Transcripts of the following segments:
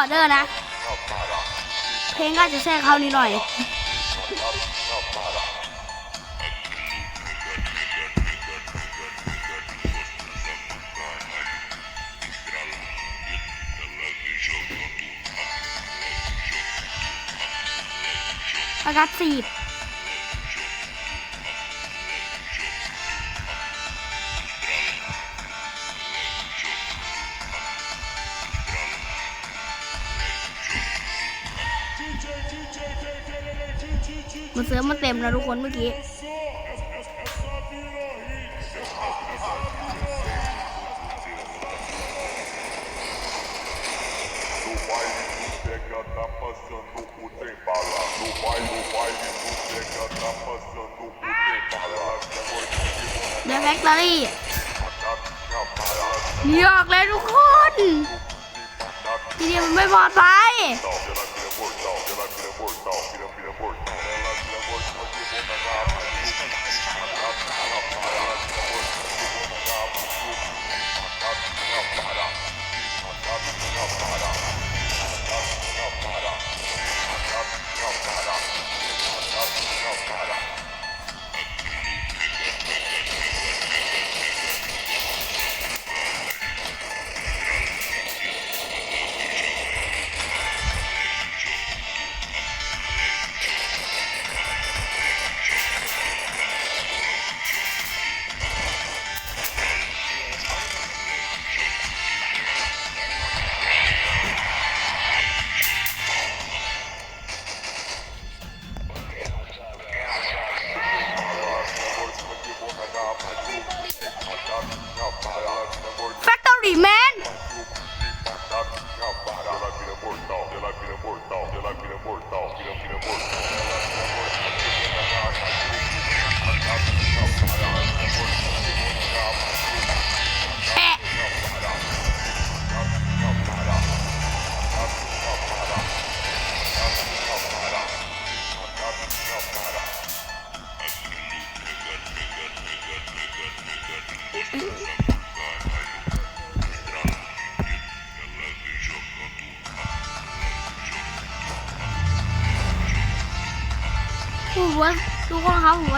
อร์เดอร์นะ เพลงก็อาจจะแทรกเข้านิดหน่อย ประกาศสีบ นะทุกคนเมื่อกี้เดอะแฟคทอรี่หยอกเลยทุกคน ทีนี้มันไม่ปลอดภัย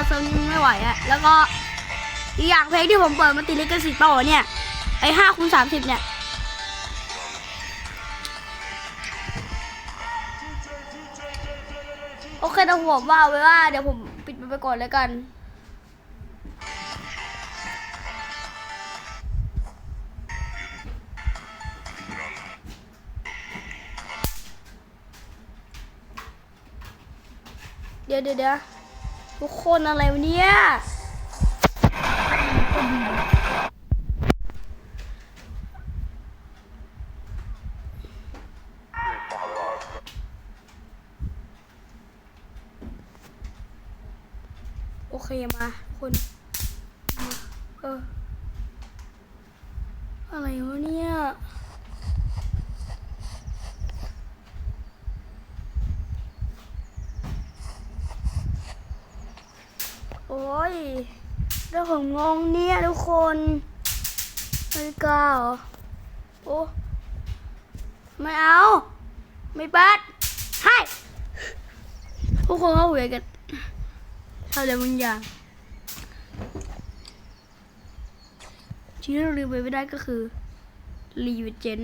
ว่าเซิร์ฟนี้ไม่ไหวอะแล้วก็อีกอย่างเพลงที่ผมเปิดมันติดลิขสิทธิ์เปล่าวเนี่ย ไอ้ห้าคูณสามสิบเนี่ย โอเคแต่ผมว่าไว้ว่าเดี๋ยวผมปิดมันไปก่อนแล้วกันเดี๋ยวเดี๋ยว ทุกคนอะไรวะเนี่ย โอเคมาคุณมาเออ อะไรวะเนี่ย โอ้ยเรื่องของงงเนี่ยทุกคนนาฬิกาเหรอโอ้ไม่เอา ไม่เปิดให้ทุกคนเขาคุยกันทำอะไรบางอย่างที่เราลืมไปไม่ได้ก็คือรีวิเจน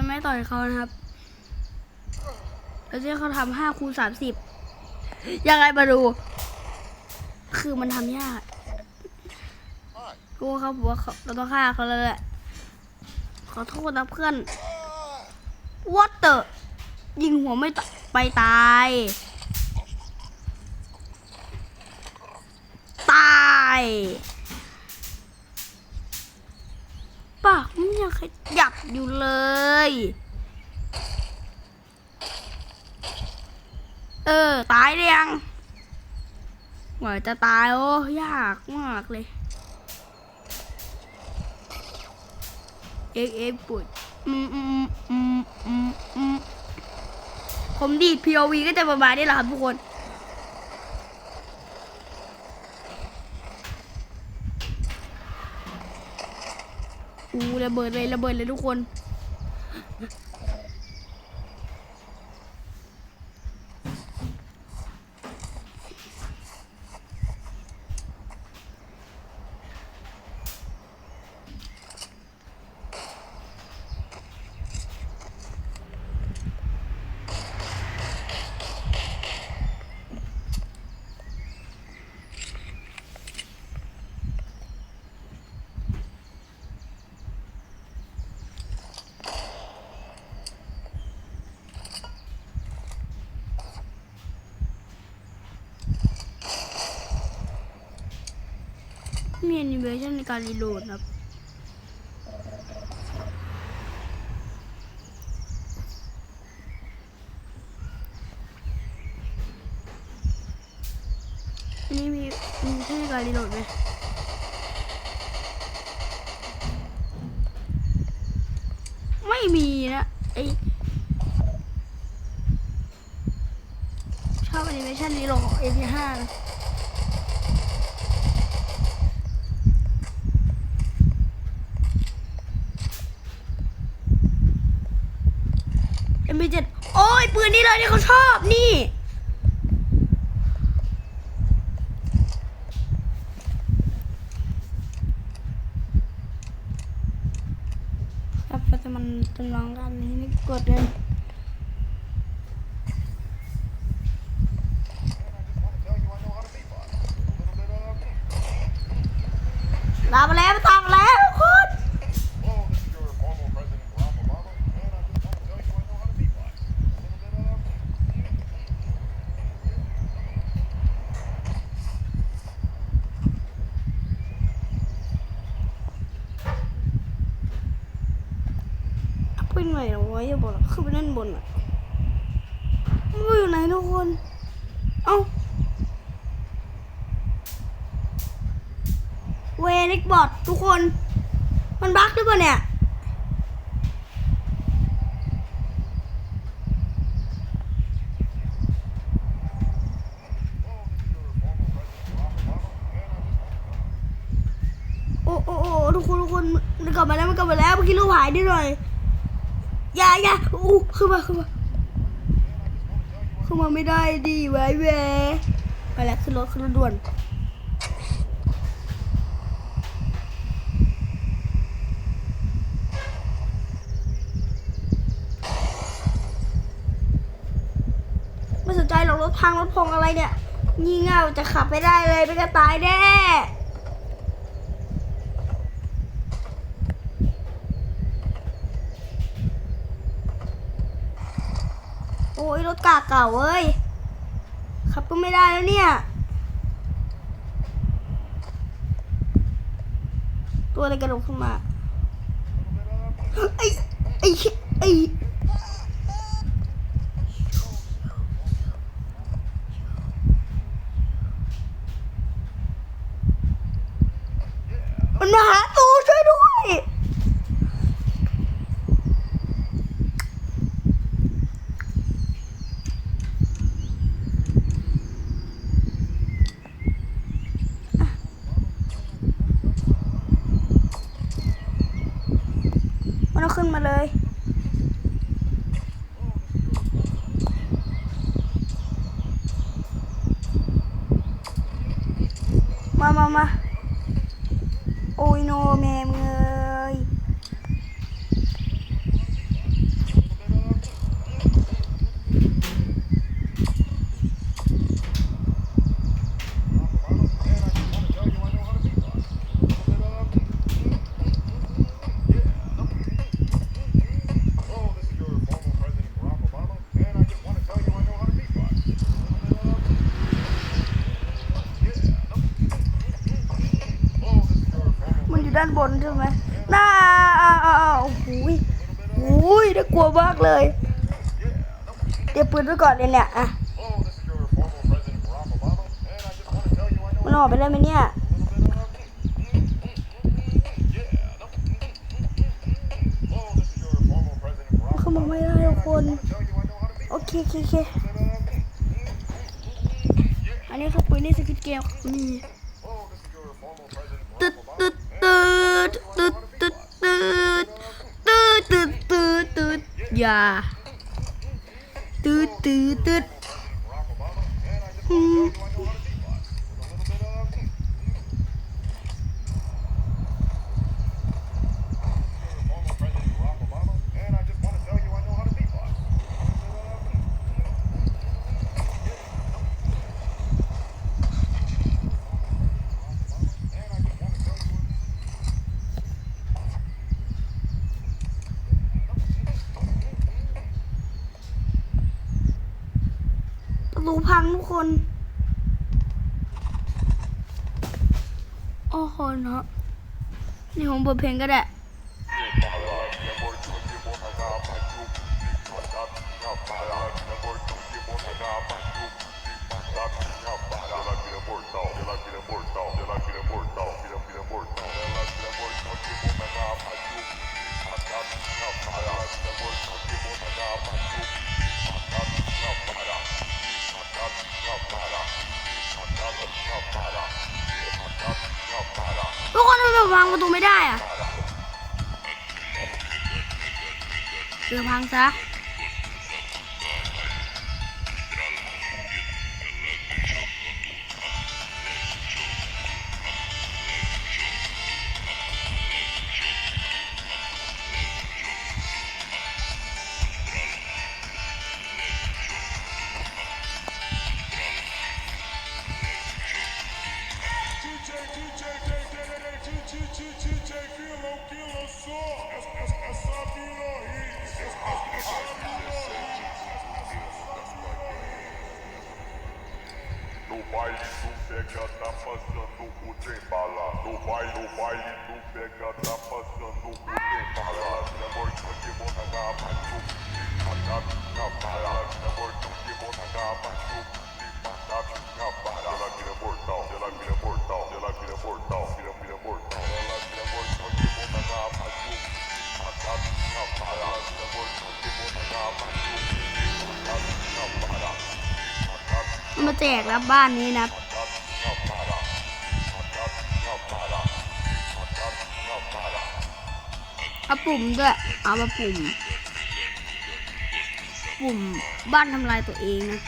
ะไม่ ต่อยเขานะครับแล้วที่เขาทำห้าคูณสามสิบยังไงมาดู คือมันทำยากกูว่าเขาบอกว่าเราต้องฆ่าเขาแล้วแหละ ขอโทษนะเพื่อน What the ยิงหัวไม่ตไปตาย ตาย ขยับอยู่เลย เออ ตายหรือยังกว่าจะตายโอ้ยากมากเลย เอ็กเอ็กปวดอืมอืมอืมอืมอืมผมดีก็จะประมาณนี้แหละครับทุกคน ระเบิดเลยระเบิดเลยทุกคน มีแอนิเมชันในการรีโหลดครับ อันนี้มีแอนิเมชันในการรีโหลดไหมไม่มีนะไอชอบแอนิเมชันนี้ลงของ AP5 นะ เอ็ม บีเจ็ดโอ้ยปืนนี้เลยที่เขาชอบนี่ครับก็จะมันจำลองกันนี้นี่กดเลยตามมาแล้วตามมาแล้วทุกคน Hello, this is your former President Barack Obama, and I just want to tell you I know how to beatbox. A little bit of À, เป็นไงเหรอวะอย่าบอกขึ้นไปด้านบนอะมันอยู่ไหนทุกคน เอ้าเวนิกบอดทุกคน มันบั๊กหรือเปล่าเนี่ยโอ้โอ้โอ้ทุกคนทุกคนมันกลับมาแล้วมันกลับมาแล้วเมื่อกี้รูปหายนิดหน่อย อย่าอย่าอู้ขึ้นมาขึ้นมาขึ้นมาไม่ได้ดิไว้แวไปแล้วขึ้นรถขึ้นรถด่วนไม่สนใจหรอกรถพังรถพงอะไรเนี่ยงี่เง่าจะขับไม่ได้เลยไม่ก็ตายแน่ โอ้ยรถ กากเก่าเว้ย ขับก็ไม่ได้แล้วเนี่ย ตัวอะไรกระโดดขึ้นมา ไอ้ ไอ้ ไอ้มันมาหาตช่วยด้วย มันเอาขึ้นมาเลย มามามาโอ้ยโนแม่มึงเอ้ย Oh, this is your former President Barack Obama, and I just want to tell you I know how to beatbox. Oh, this is your former มันอยู่ด้านบนใช่ไหมน่าโอ้โหยโอ้ยน่ากลัวมากเลย เตรียมปืนไว้ก่อนเลยเนี่ยอะมันออกไปไล้ไหมเนี่ยเข้ามาไม่ได้ทุกคน โอเคโอเคอันนี้คือปืนในสกิทเกมนี่ตึ๊ดตึ๊ดตึ๊ดตึ๊ดตึ๊ดตึ๊ดตึ๊ดตึ๊ดตึ๊ดอย่า ตึ๊ดตึ๊ดตึ๊ด งทุกคน โอ้โหเนาะนี่ผมเปิดเพลงก็ได้ ประตูไม่ได้อะเรือพังซะ มาแจกแล้วบ้านนี้นะเอาปุ่มด้วย เอามาปุ่ม ปุ่มบ้านทำลายตัวเองนะ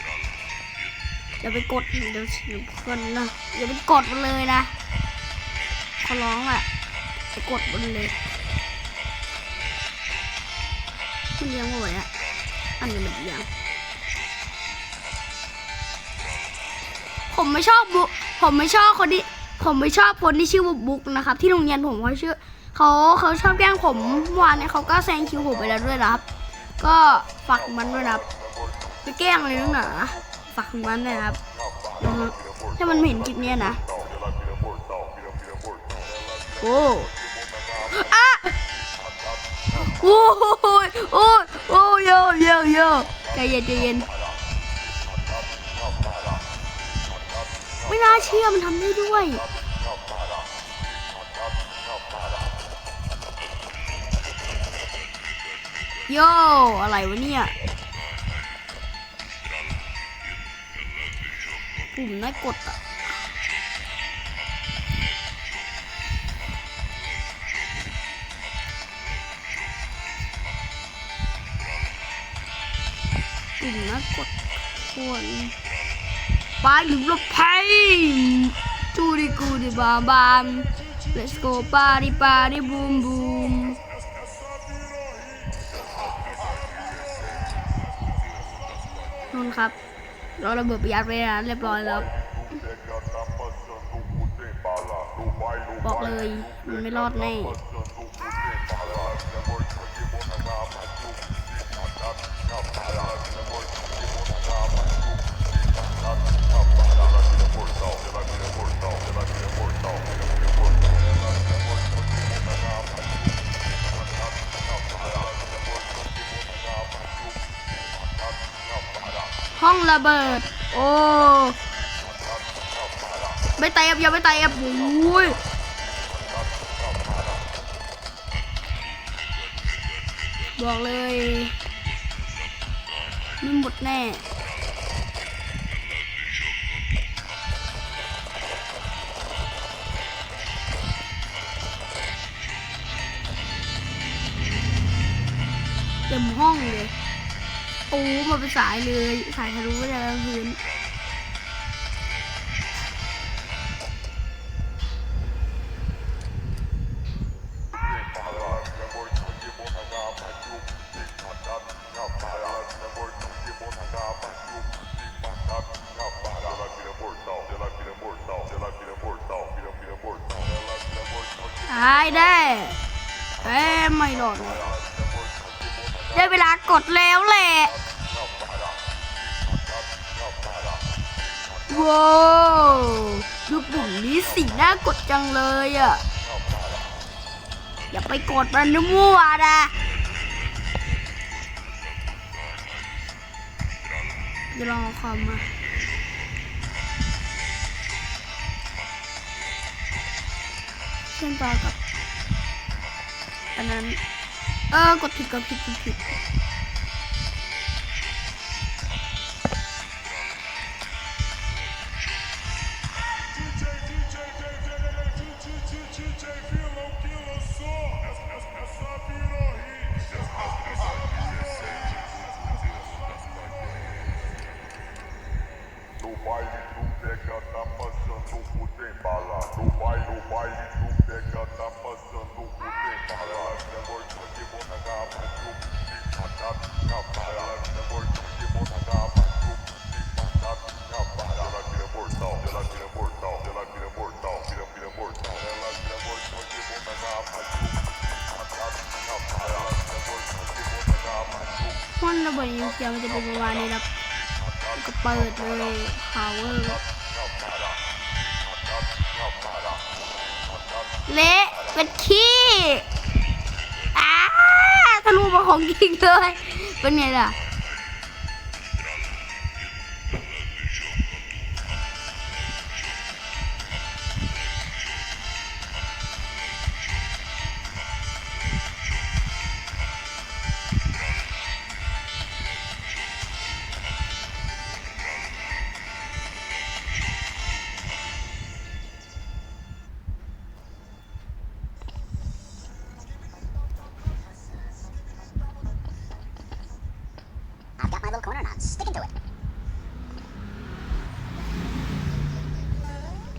อย่าไปกดเดี๋ยวเดี๋ยวเพื่อนนะอย่าไปกดมันเลยนะขอร้องอะไปกดมันเลยมันเลี้ยงไม่ไหวอะอันนี้มันเลี้ยง ผมไม่ชอบบุ๊กผมไม่ชอบคนที่ผมไม่ชอบคนที่ชื่อว่าบุ๊กนะครับ ที่โรงเรียนผมเขาชื่อเขาเขาชอบแกล้งผมเมื่อวานเนี่ยเขาก็แซงคิวผมไปแล้วด้วยนะครับ ก็ฝากมันด้วยนะครับไปแกล้งเลยนักหนาฝากมันนะครับถ้ามันเห็นคลิปนี้นะโอ้อะโอ้ยโอ้ยโอ้ยโยโยโยใจเย็นใจเย็น ไม่น่าเชื่อมันทำได้ด้วย โย อะไรวะเนี่ยปุ่มน่ากดอะปุ่มน่ากดควร ไปหรือลบไพจูดิกูดิบามบาม let's go party party boom boom นุ่นครับ เราระเบิดประหยัดไปนะเรียบร้อยแล้ว บอกเลยมันไม่รอดแน่ ระเบิด โอ้ไม่เตะอย่าไม่เตะโอ้ยบอกเลยไม่หมดแน่เต็มห้องเลย โอ้มาเป็นสายเลย สายทะลุไปแล้วพื้น ว้าวดูปุ่มนี้สีน่ากดจังเลยอะ อย่าไปกดมันนะมั่วนะจะลองเอาคอมมาเชื่อมต่อกับอันนั้น เออกดผิดกดผิดกดผิด มันจะเป็นประมาณนี้ครับก็เปิดเลย power เละเป็นขี้อ้าทะลุมาของจริงเลย เป็นไงล่ะ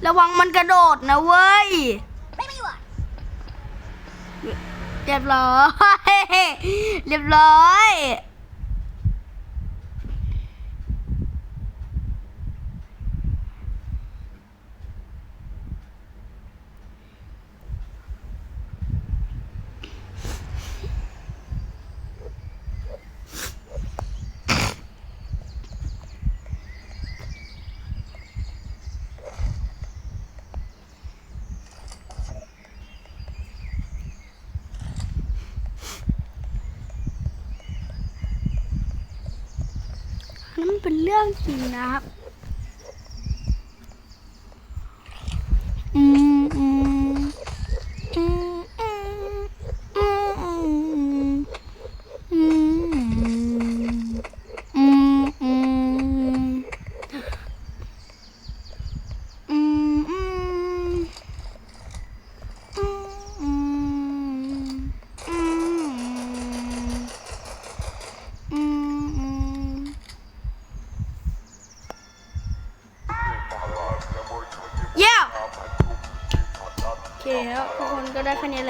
ระวังมันกระโดดนะเว้ย Right where you are. เรียบร้อย เรียบร้อย นั่นเป็นเรื่องจริงนะครับ